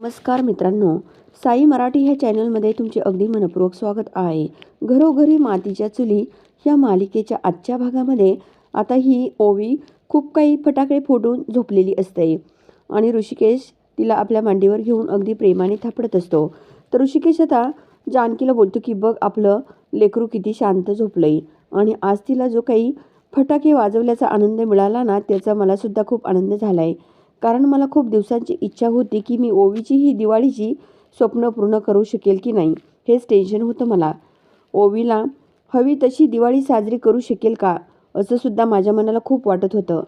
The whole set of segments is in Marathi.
नमस्कार मित्रांनो साई मराठी ह्या चॅनलमध्ये तुमचे अगदी मनपूर्वक स्वागत आहे. घरोघरी मातीच्या चुली ह्या मालिकेच्या आजच्या भागामध्ये आता ही ओवी खूप काही फटाके फोडून झोपलेली असते आणि ऋषिकेश तिला आपल्या मांडीवर घेऊन अगदी प्रेमाने थापडत असतो. तर ऋषिकेश आता जानकीला बोलतो की बघ आपलं लेकरू किती शांत झोपलंय आणि आज तिला जो काही फटाके वाजवल्याचा आनंद मिळाला ना त्याचा मलासुद्धा खूप आनंद झाला आहे कारण मला खूप दिवसांची इच्छा होती की मी ओवीची ही दिवाळीची स्वप्न पूर्ण करू शकेल की नाही हेच टेन्शन होतं मला. ओवीला हवी तशी दिवाळी साजरी करू शकेल का असं सुद्धा माझ्या मनाला खूप वाटत होतं.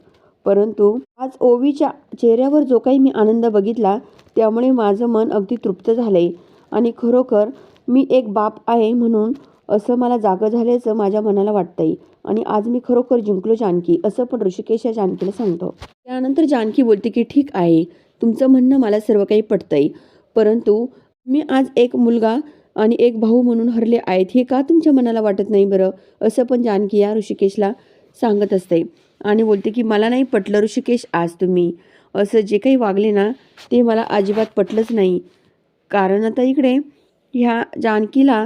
परंतु आज ओवीच्या चेहऱ्यावर जो काही मी आनंद बघितला त्यामुळे माझं मन अगदी तृप्त झालंय. आणि खरोखर मी एक बाप आहे म्हणून असं मला जागं झाल्याचं माझ्या मनाला वाटतंय. आणि आज मी खरोखर जिंकलो जानकी असं पण ऋषिकेश या जानकीला सांगतो. त्यानंतर जानकी बोलते की ठीक आहे तुमचं म्हणणं मला सर्व काही पटतंय परंतु मी आज एक मुलगा आणि एक भाऊ म्हणून हरले आहेत हे का तुमच्या मनाला वाटत नाही बरं? असं पण जानकी या ऋषिकेशला सांगत असते आणि बोलते की मला नाही पटलं ऋषिकेश आज तुम्ही. असं जे काही वागले ना ते मला अजिबात पटलंच नाही. कारण आता इकडे ह्या जानकीला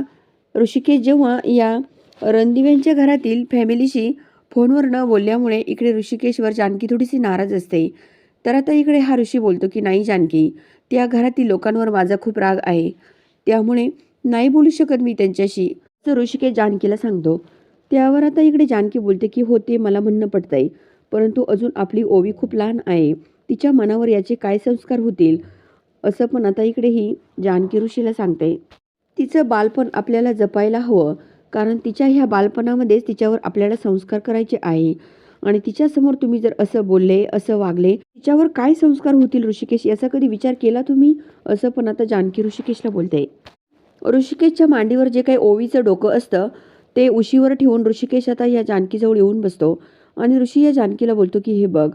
ऋषिकेश जेव्हा या रणदिव्यांच्या घरातील फॅमिलीशी फोनवर न बोलल्यामुळे इकडे ऋषिकेशवर जानकी थोडीशी नाराज असते. तर आता इकडे हा ऋषी बोलतो की नाही जानकी त्या घरातील लोकांवर माझा खूप राग आहे. त्यामुळे नाही बोलू शकत मी त्यांच्याशी. तर ऋषिकेश जानकीला सांगतो. त्यावर आता इकडे जानकी बोलते की हो ते मला म्हणणं पडतंय परंतु अजून आपली ओवी खूप लहान आहे. तिच्या मनावर याचे काय संस्कार होतील? असं पण आता इकडे ही जानकी ऋषीला सांगते. तिचं बालपण आपल्याला जपायला हवं. कारण तिच्या ह्या बालपणामध्येच तिच्यावर आपल्याला संस्कार करायचे आहे. आणि तिच्यासमोर तुम्ही जर असं बोलले असं वागले तिच्यावर काय संस्कार होतील ऋषिकेश? याचा कधी विचार केला तुम्ही? असं पण आता जानकी ऋषिकेशला बोलते. ऋषिकेशच्या मांडीवर जे काही ओवीचं डोकं असतं ते उशीवर ठेवून ऋषिकेश आता या जानकीजवळ येऊन बसतो. आणि ऋषी या जानकीला बोलतो की हे बघ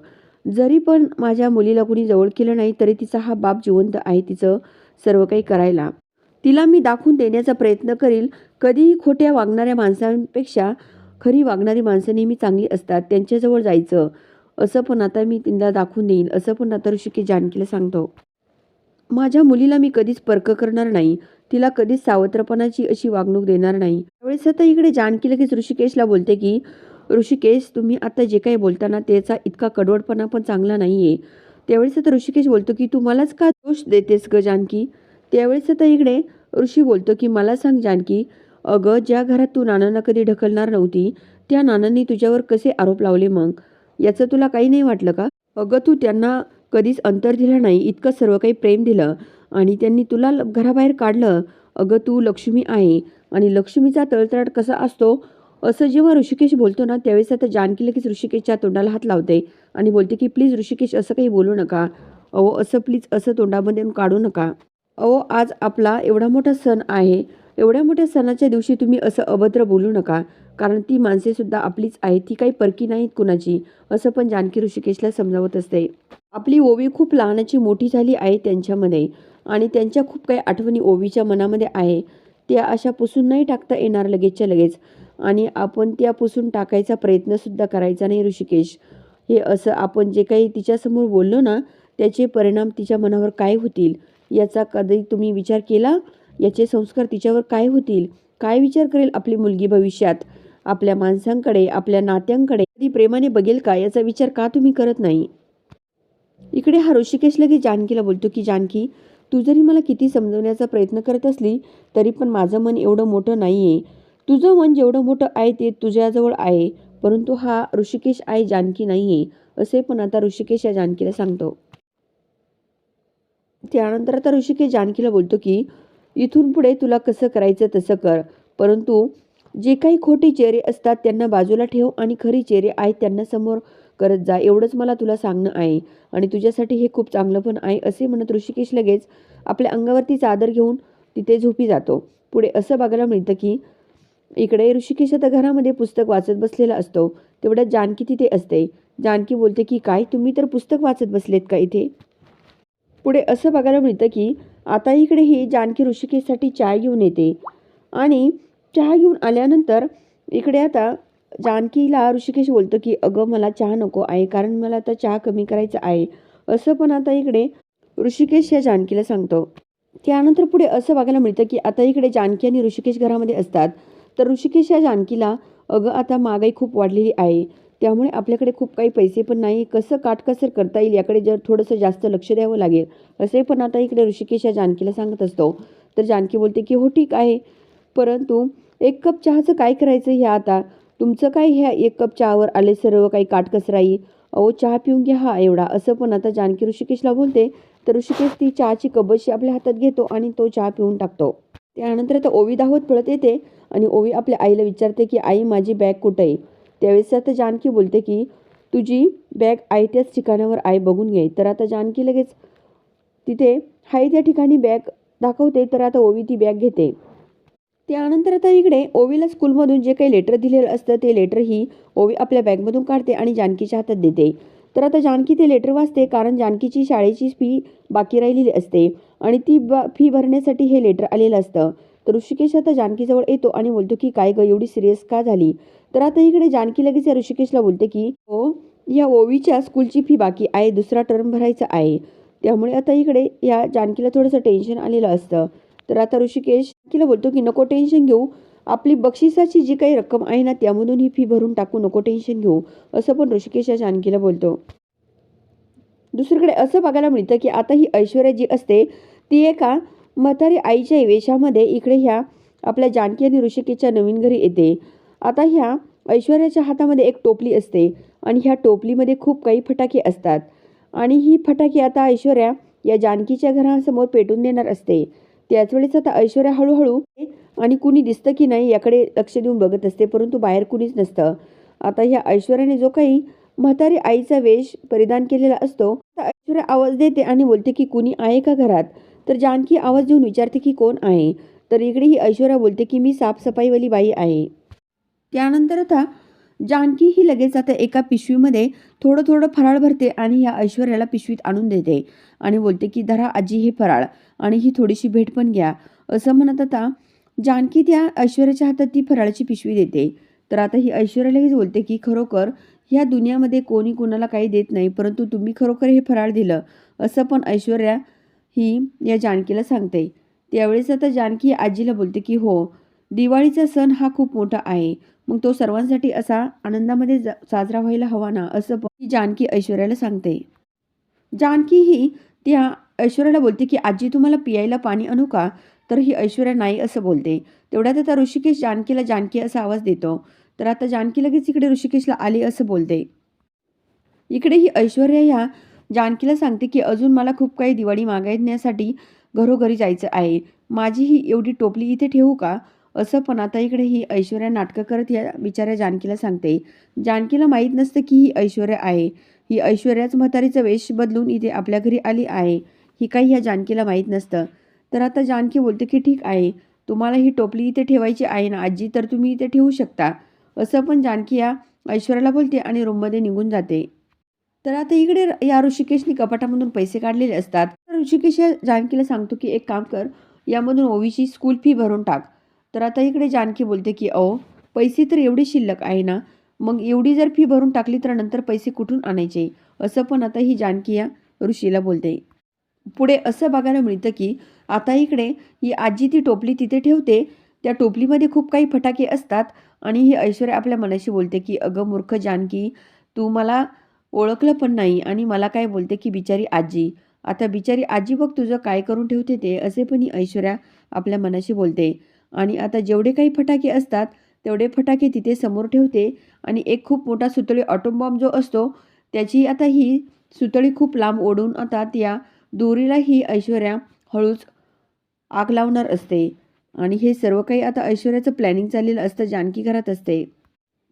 जरी पण माझ्या मुलीला कुणी जवळ केलं नाही तरी तिचा हा बाप जिवंत आहे तिचं सर्व काही करायला. तिला मी दाखवून देण्याचा प्रयत्न करील. कधीही खोट्या वागणाऱ्या माणसांपेक्षा खरी वागणारी माणसं नेहमी चांगली असतात त्यांच्याजवळ जायचं. असं पण आता मी तिला दाखवून देईन असं पण आता ऋषिकेश जानकीला सांगतो. माझ्या मुलीला मी कधीच पर्क करणार नाही. तिला कधीच सावत्रपणाची अशी वागणूक देणार नाही. त्यावेळेस आता इकडे जानकी लगेच ऋषिकेशला बोलते की ऋषिकेश तुम्ही आता जे काही बोलताना त्याचा इतका कडवटपणा पण चांगला नाही आहे त्यावेळेस आता ऋषिकेश बोलतो की तू मलाच का दोष देतेस ग जानकी? त्यावेळेस आता इकडे ऋषी बोलतो की मला सांग जानकी अगं ज्या घरात तू नानांना कधी ढकलणार नव्हती त्या नानांनी तुझ्यावर कसे आरोप लावले मग? याचं तुला काही नाही वाटलं का? अगं तू त्यांना कधीच अंतर दिलं नाही इतकं सर्व काही प्रेम दिलं आणि त्यांनी तुला ल- घराबाहेर काढलं. अगं तू लक्ष्मी आहे आणि लक्ष्मीचा तळतळाट कसा असतो? असं जेव्हा ऋषिकेश बोलतो ना त्यावेळेस आता जानकी लगेच ऋषिकेशच्या तोंडाला हात लावते आणि बोलते की प्लीज ऋषिकेश असं काही बोलू नका. अहो असं प्लीज असं तोंडामध्ये काढू नका. अहो आज आपला एवढा मोठा सण आहे. एवढ्या मोठ्या सणाच्या दिवशी तुम्ही असं अभद्र बोलू नका. कारण ती माणसेसुद्धा आपलीच आहेत ती काही परकी नाहीत कुणाची असं पण जानकी ऋषिकेशला समजावत असते. आपली ओवी खूप लहानाची मोठी झाली आहे त्यांच्यामध्ये आणि त्यांच्या खूप काही आठवणी ओवीच्या मनामध्ये आहे. त्या अशा पुसून नाही टाकता येणार लगेचच्या लगेच आणि आपण त्या पुसून टाकायचा प्रयत्नसुद्धा करायचा नाही ऋषिकेश. हे असं आपण जे काही तिच्यासमोर बोललो ना त्याचे परिणाम तिच्या मनावर काय होतील? याचा कधी तुम्ही विचार केला? याचे संस्कार तिच्यावर काय होतील? काय विचार करेल आपली मुलगी भविष्यात? आपल्या माणसांकडे आपल्या नात्यांकडे कधी प्रेमाने बघेल का? याचा विचार का तुम्ही करत नाही? इकडे हा ऋषिकेश लगेच जानकीला बोलतो की जानकी तू जरी मला किती समजवण्याचा प्रयत्न करत असली तरी पण माझं मन एवढं मोठं नाही आहे तुझं मन जेवढं मोठं आहे ते तुझ्याजवळ आहे. परंतु हा ऋषिकेश आहे जानकी नाही आहे असे पण आता ऋषिकेश या जानकीला सांगतो. त्यानंतर आता ऋषिकेश जानकीला बोलतो की इथून पुढे तुला कसं करायचं तसं कर. परंतु जे काही खोटे चेहरे असतात त्यांना बाजूला ठेव आणि खरी चेहरे आहेत त्यांना समोर करत जा. एवढंच मला तुला सांगणं आहे आणि तुझ्यासाठी हे खूप चांगलं पण आहे असे म्हणत ऋषिकेश लगेच आपल्या अंगावरती चादर घेऊन तिथे झोपी जातो. पुढे असं बघायला मिळतं की इकडे ऋषिकेश आता घरामध्ये पुस्तक वाचत बसलेला असतो. तेवढ्यात जानकी तिथे असते. जानकी बोलते की काय? तुम्ही तर पुस्तक वाचत बसलेत का इथे? पुढे असं बघायला मिळतं की आता इकडे ही जानकी ऋषिकेशसाठी चहा घेऊन येते. आणि चहा घेऊन आल्यानंतर इकडे आता जानकीला ऋषिकेश बोलतो की अगं मला चहा नको आहे कारण मला आता चहा कमी करायचा आहे. असं पण आता इकडे ऋषिकेश या जानकीला सांगतो. त्यानंतर पुढे असं बघायला मिळतं की आता इकडे जानकी आणि ऋषिकेश घरामध्ये असतात. तर ऋषिकेश या जानकीला अगं आता महागाई खूप वाढलेली आहे. त्यामुळे आपल्याकडे खूप काही पैसे पण नाही. कसं काटकसर करता येईल याकडे जर थोडंसं जास्त लक्ष द्यावं लागेल असे पण आता इकडे ऋषिकेश या जानकीला सांगत असतो. तर जानकी बोलते की हो ठीक आहे. परंतु एक कप चहाचं काय करायचं ह्या आता? तुमचं काय ह्या एक कप चहावर आले सर्व काही काटकसराई? अहो चहा पिऊन घ्या हा एवढा. असं पण आता जानकी ऋषिकेशला बोलते. तर ऋषिकेश ती चहाची कबशी आपल्या हातात घेतो आणि तो चहा पिऊन टाकतो. त्यानंतर आता ओवी दाहोत पळत येते आणि ओवी आपल्या आईला विचारते की आई माझी बॅग कुठं आहे? त्यावेळेस आता जानकी बोलते की तुझी बॅग आहे त्याच ठिकाणावर आई बघून घे. तर आता जानकी लगेच तिथे हाय त्या ठिकाणी बॅग दाखवते. तर आता ओवी ती बॅग घेते. त्यानंतर आता इकडे ओवीला स्कूलमधून जे काही लेटर दिलेलं असतं ते लेटर ही ओवी आपल्या बॅगमधून काढते आणि जानकीच्या हातात देते. तर आता जानकी ते लेटर वाचते कारण जानकीची शाळेची फी बाकी राहिलेली असते आणि ती बा फी भरण्यासाठी हे लेटर आलेलं असतं. तर ऋषिकेश आता जानकीजवळ येतो आणि बोलतो की काय ग एवढी सिरियस का झाली? तर आता इकडे जानकी लगेच या ऋषिकेशला बोलते की हो या ओवीच्या स्कूलची फी बाकी आहे दुसरा टर्म भरायचा आहे. त्यामुळे आता इकडे या जानकीला थोडंसं टेन्शन आलेलं असतं. तर आता ऋषिकेश तिला बोलतो की नको टेन्शन घेऊ. आपली बक्षिसाची जी काही रक्कम आहे ना त्यामधून ही फी भरून टाकू नको टेन्शन घेऊ. असं पण ऋषिकेश या जानकीला बोलतो. दुसरीकडे असं बघायला मिळतं की आता ही ऐश्वर्या जी असते ती एका म्हातारी आईच्या वेशामध्ये इकडे ह्या आपल्या जानकी आणि ऋषिकेशच्या नवीन घरी येते. आता ह्या ऐश्वर्याच्या हातामध्ये एक टोपली असते आणि ह्या टोपलीमध्ये खूप काही फटाके असतात. आणि ही फटाके आता ऐश्वर्या या जानकीच्या घरासमोर पेटून देणार असते. त्याच वेळेस आता ऐश्वर्या हळूहळू आणि कुणी दिसतं की नाही याकडे लक्ष देऊन बघत असते परंतु बाहेर कुणीच नसतं. आता ह्या ऐश्वर्याने जो काही म्हातारी आईचा वेश परिधान केलेला असतो तर ऐश्वर्या आवाज देते आणि बोलते की कुणी आहे का घरात? तर जानकी आवाज देऊन विचारते की कोण आहे? तर इकडे ही ऐश्वर्या बोलते की मी साफसफाईवाली बाई आहे. त्यानंतर आता जानकी ही लगेच आता एका पिशवीमध्ये थोडं थोडं फराळ भरते आणि या ऐश्वर्याला पिशवीत आणून देते आणि बोलते की धरा आजी हे फराळ आणि ही थोडीशी भेट पण घ्या. असं म्हणत आता जानकी त्या ऐश्वर्याच्या हातात ती फराळाची पिशवी देते. तर आता ही ऐश्वर्या लगेच बोलते की खरोखर ह्या दुनियामध्ये कोणी कोणाला काही देत नाही परंतु तुम्ही खरोखर हे फराळ दिलं. असं पण ऐश्वर्या ही या जानकीला सांगते. त्यावेळेस आता जानकी आजीला बोलते की हो दिवाळीचा सण हा खूप मोठा आहे. मग तो सर्वांसाठी असा आनंदामध्ये जा- साजरा व्हायला हवा ना असं ही जानकी ऐश्वर्याला सांगते. जानकी ही त्या ऐश्वर्याला बोलते की आजी तुम्हाला पियायला पाणी आणू का? तर ही ऐश्वर्या नाही असं बोलते. तेवढ्यात आता ऋषिकेश जानकीला जानकी असा आवाज देतो. तर आता जानकी लगेच इकडे ऋषिकेशला आली असं बोलते. इकडे ही ऐश्वर्या ह्या जानकीला सांगते की अजून मला खूप काही दिवाळी मागण्यासाठी घरोघरी जायचं आहे. माझी ही एवढी टोपली इथे ठेवू का? असं पण आता इकडे ही ऐश्वर्या नाटकं करत या बिचाऱ्या जानकीला सांगते. जानकीला माहीत नसतं की ही ऐश्वर्या आहे. ही ऐश्वर्याच म्हातारीचा वेश बदलून इथे आपल्या घरी आली आहे. ही काही ह्या जानकीला माहीत नसतं. तर आता जानकी बोलते की ठीक आहे. तुम्हाला ही टोपली इथे ठेवायची आहे ना आजी? तर तुम्ही इथे ठेवू शकता. असं पण जानकी या ऐश्वर्याला बोलते आणि रूममध्ये निघून जाते. तर आता इकडे या ऋषिकेशनी कपाटामधून पैसे काढलेले असतात. तर ऋषिकेश या जानकीला सांगतो की एक काम कर यामधून ओवीची स्कूल फी भरून टाक. तर आता इकडे जानकी बोलते की अहो पैसे तर एवढी शिल्लक आहे ना? मग एवढी जर फी भरून टाकली तर नंतर पैसे कुठून आणायचे? असं पण आता ही जानकी या ऋषीला बोलते. पुढे असं बघायला मिळतं की आता इकडे ही आजी ती टोपली तिथे ठेवते. त्या टोपलीमध्ये खूप काही फटाके असतात आणि ही ऐश्वर्या आपल्या मनाशी बोलते की अगं मूर्ख जानकी तू मला ओळखलं पण नाही आणि मला काय बोलते की बिचारी आजी. आता बिचारी आजी बघ तुझं काय करून ठेवते ते असे पण ही ऐश्वर्या आपल्या मनाशी बोलते. आणि आता जेवढे काही फटाके असतात तेवढे फटाके तिथे समोर ठेवते. आणि एक खूप मोठा सुतळी ऑटोबॉम्ब जो असतो त्याची आता ही सुतळी खूप लांब ओढून आता त्या दोरीला ही ऐश्वर्या हळूच आग लावणार असते. आणि हे सर्व काही आता ऐश्वर्याचं प्लॅनिंग चाललेलं असतं जानकी घरात असते.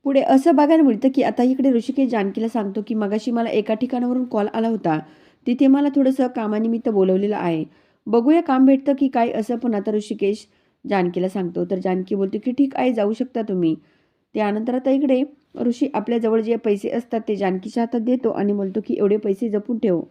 पुढे असं बघायला मिळतं की आता इकडे ऋषिकेश जानकीला सांगतो की मगाशी मला एका ठिकाणावरून कॉल आला होता. तिथे मला थोडंसं कामानिमित्त बोलवलेलं आहे. बघूया काम भेटतं की काय असं पण आता ऋषिकेश जानकीला सांगतो. तर जानकी बोलते की ठीक आहे जाऊ शकता तुम्ही. त्यानंतर आता इकडे ऋषी आपल्याजवळ जे पैसे असतात ते जानकीच्या हातात देतो आणि बोलतो की एवढे पैसे जपून ठेव.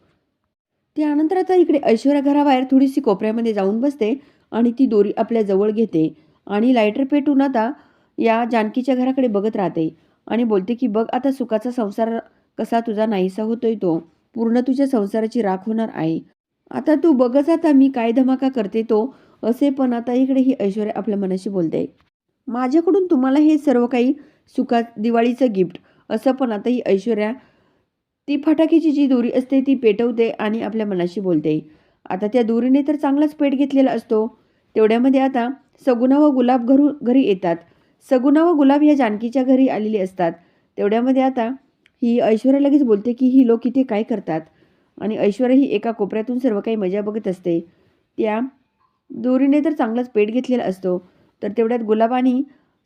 त्यानंतर आता इकडे ऐश्वर्या घराबाहेर थोडीशी कोपऱ्यामध्ये जाऊन बसते आणि ती दोरी आपल्या जवळ घेते आणि लायटर पेटून आता या जानकीच्या घराकडे बघत राहते आणि बोलते की बघ आता सुखाचा संसार कसा तुझा नाहीसा होतोय तो. पूर्ण तुझ्या संसाराची राख होणार आहे. आता तू बघच आता मी काय धमाका करते तो असे पण आता इकडे ही ऐश्वर्या आपल्या मनाशी बोलते. माझ्याकडून तुम्हाला हे सर्व काही सुखात दिवाळीचं गिफ्ट असं पण आता ही ऐश्वर्या ती फटाक्याची जी दोरी असते ती पेटवते आणि आपल्या मनाशी बोलते. आता त्या दोरीने तर चांगलाच पेट घेतलेला असतो. तेवढ्यामध्ये आता सगुणा व गुलाब घरू घरी येतात. सगुणा व गुलाब ह्या जानकीच्या घरी आलेली असतात. तेवढ्यामध्ये आता ही ऐश्वर्या लगेच बोलते की ही लोक इथे काय करतात? आणि ऐश्वर्या ही एका कोपऱ्यातून सर्व काही मजा बघत असते. त्या दोरीने तर चांगलाच पेट घेतलेला असतो. तर तेवढ्यात गुलाबानी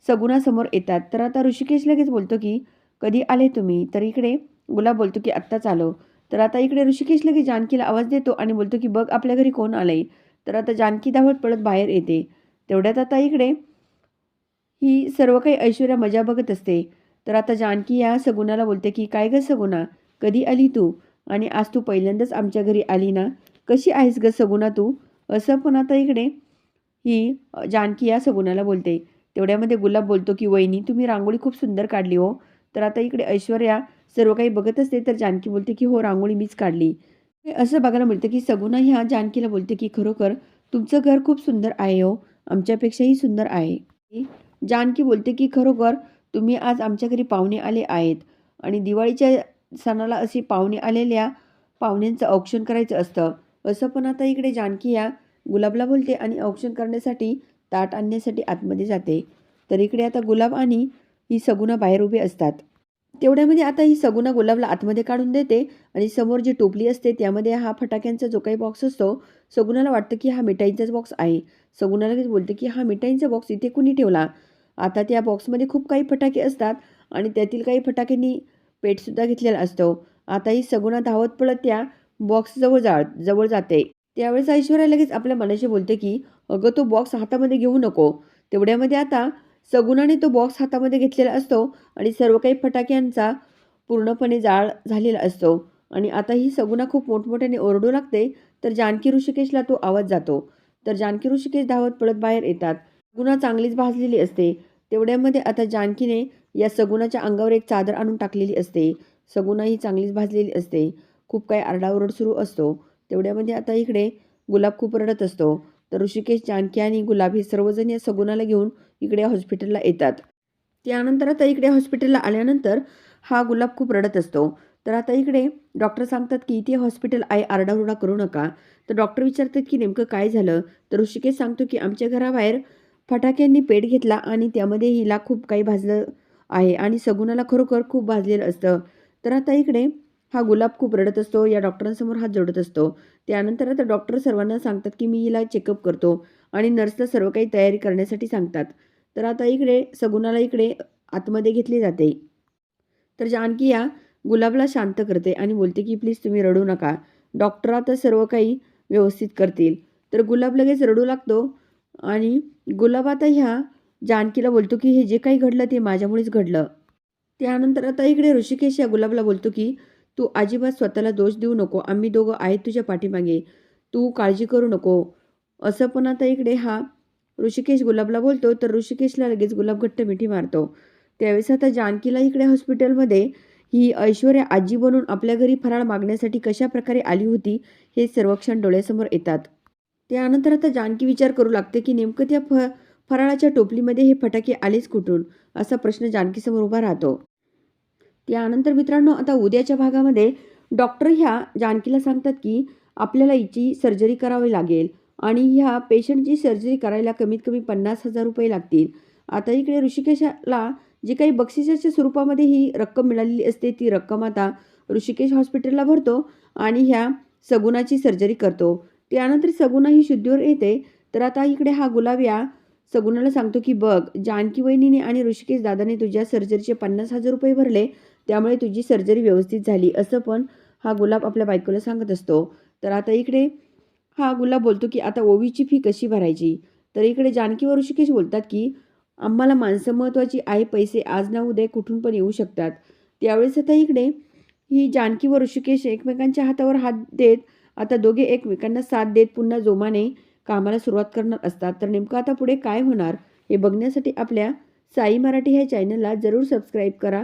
सगुणासमोर येतात. तर आता ऋषिकेश लगेच बोलतो की कधी आले तुम्ही? तर इकडे गुलाब बोलतो की आत्ताच आलो. तर आता इकडे ऋषिकेश लगेच जानकीला आवाज देतो आणि बोलतो की बघ आपल्या घरी कोण आलंय? तर आता जानकी धावत पडत बाहेर येते. तेवढ्यात आता इकडे ही सर्व काही ऐश्वर्या मजा बघत असते. तर आता जानकी या सगुणाला बोलते की काय ग सगुणा? कधी आली तू? आणि आज तू पहिल्यांदाच आमच्या घरी आली ना? कशी आहेस ग सगुणा तू? असं पण आता इकडे ही जानकी या सगुणाला बोलते. तेवढ्यामध्ये गुलाब बोलतो की वहिनी तुम्ही रांगोळी खूप सुंदर काढली हो. तर आता इकडे ऐश्वर्या सर्व काही बघत असते तर जानकी बोलते की हो रांगोळी मीच काढली. हे असं बघायला मिळतं की सगुणा ह्या जानकीला बोलते की खरोखर तुमचं घर खूप सुंदर आहे हो. आमच्यापेक्षाही सुंदर आहे. जानकी बोलते की खरोखर तुम्ही आज आमच्या घरी पाहुणे आले आहेत. आणि दिवाळीच्या सणाला अशी पाहुणे आलेल्या पाहुण्यांचं औक्षण करायचं असतं. असं पण आता इकडे जानकी या गुलाबला बोलते आणि औक्षण करण्यासाठी ताट आणण्यासाठी आतमध्ये जाते. तर इकडे आता गुलाब आणि ही सगुणा बाहेर उभे असतात. तेवढ्यामध्ये आता ही सगुणा गुलाबला आतमध्ये काढून देते आणि समोर जी टोपली असते त्यामध्ये हा फटाक्यांचा जो काही बॉक्स असतो सगुणाला वाटतं की हा मिठाईंचाच बॉक्स आहे. सगुणा लगेच बोलते की हा मिठाईंचा बॉक्स इथे कुणी ठेवला? आता त्या बॉक्समध्ये खूप काही फटाके असतात आणि त्यातील काही फटाक्यांनी पेटसुद्धा घेतलेला असतो. आता ही सगुणा धावत पळत त्या बॉक्सजवळ जा जवळ जाते. त्यावेळेस ऐश्वर्या लगेच आपल्या मनाशी बोलते की अगं तो बॉक्स हातामध्ये घेऊ नको. तेवढ्यामध्ये आता सगुणाने तो बॉक्स हातामध्ये घेतलेला असतो आणि सर्व काही फटाक्यांचा पूर्णपणे जाळ झालेला असतो. आणि आता ही सगुणा खूप मोठमोठ्याने ओरडू लागते तर जानकी ऋषिकेशला तो आवाज जातो. तर जानकी ऋषिकेश धावत पळत बाहेर येतात. सगुणा चांगलीच भाजलेली असते. तेवढ्यामध्ये आता जानकीने या सगुणाच्या अंगावर एक चादर आणून टाकलेली असते. सगुणा ही चांगलीच भाजलेली असते. खूप काही आरडाओरड सुरू असतो. तेवढ्यामध्ये आता इकडे गुलाब खूप रडत असतो. तर ऋषिकेश जानकी आणि गुलाब हे सर्वजण या सगुणाला घेऊन इकडे हॉस्पिटलला येतात. त्यानंतर आता इकडे हॉस्पिटलला आल्यानंतर हा गुलाब खूप रडत असतो. तर आता इकडे डॉक्टर सांगतात की इथे हॉस्पिटल आहे आरडाओरडा करू नका. तर डॉक्टर विचारतात की नेमकं काय झालं? तर ऋषिकेश सांगतो की आमच्या घराबाहेर फटाक्यांनी पेट घेतला आणि त्यामध्ये हिला खूप काही भाजलं आहे आणि सगुणाला खरोखर खूप भाजलेलं असतं. तर आता इकडे हा गुलाब खूप रडत असतो या डॉक्टरांसमोर हात जोडत असतो. त्यानंतर आता डॉक्टर सर्वांना सांगतात की मी हिला चेकअप करतो आणि नर्सला सर्व काही तयारी करण्यासाठी सांगतात. तर आता इकडे सगुणाला इकडे आतमध्ये घेतली जाते. तर जानकी या गुलाबला शांत करते आणि बोलते की प्लीज तुम्ही रडू नका. डॉक्टर आता सर्व काही व्यवस्थित करतील. तर गुलाब लगेच रडू लागतो आणि गुलाब आता ह्या जानकीला बोलतो की हे जे काही घडलं ते माझ्यामुळेच घडलं. त्यानंतर आता इकडे ऋषिकेश या गुलाबला बोलतो की तू अजिबात स्वतःला दोष देऊ नको. आम्ही दोघं आहेत तुझ्या पाठीमागे. तू काळजी करू नको. असं पण आता इकडे हा ऋषिकेश गुलाबला बोलतो तर ऋषिकेशला लगेच गुलाब घट्ट मिठी मारतो. त्यावेळेस आता जानकीला इकडे हॉस्पिटलमध्ये ही ऐश्वर्या आजी बनून आपल्या घरी फराळ मागण्यासाठी कशा प्रकारे आली होती हे सर्व क्षण डोळ्यासमोर येतात. त्यानंतर आता जानकी विचार करू लागते की नेमकं त्या फ फराळाच्या टोपलीमध्ये हे फटाके आलेच कुठून? असा प्रश्न जानकीसमोर उभा राहतो. त्यानंतर मित्रांनो आता उद्याच्या भागामध्ये डॉक्टर ह्या जानकीला सांगतात की आपल्याला हिची सर्जरी करावी लागेल आणि ह्या पेशंटची सर्जरी करायला कमीत कमी पन्नास हजार रुपये लागतील. आता इकडे ऋषिकेशला जी काही बक्षिसाच्या स्वरूपामध्ये ही रक्कम मिळालेली असते ती रक्कम आता ऋषिकेश हॉस्पिटलला भरतो आणि ह्या सगुणाची सर्जरी करतो. त्यानंतर सगुणा ही शुद्धीवर येते. तर आता इकडे हा गुलाब या सगुणाला सांगतो की बघ जानकी वहिनीने आणि ऋषिकेश दादाने तुझ्या सर्जरीचे पन्नास हजार रुपये भरले. त्यामुळे तुझी सर्जरी व्यवस्थित झाली. असं पण हा गुलाब आपल्या बायकोला सांगत असतो. तर आता इकडे हा गुलाब बोलतो की आता ओवीची फी कशी भरायची? तर इकडे जानकी व ऋषिकेश बोलतात की आम्हाला माणसं महत्त्वाची आहे पैसे आज ना उद्या कुठून पण येऊ शकतात. त्यावेळेस आता इकडे ही जानकी व ऋषिकेश एकमेकांच्या हातावर हात देत आता दोघे एकमेकांना साथ देत पुन्हा जोमाने कामाला सुरुवात करणार असतात. तर नेमकं आता पुढे काय होणार हे बघण्यासाठी आपल्या साई मराठी ह्या चॅनलला जरूर सबस्क्राईब करा.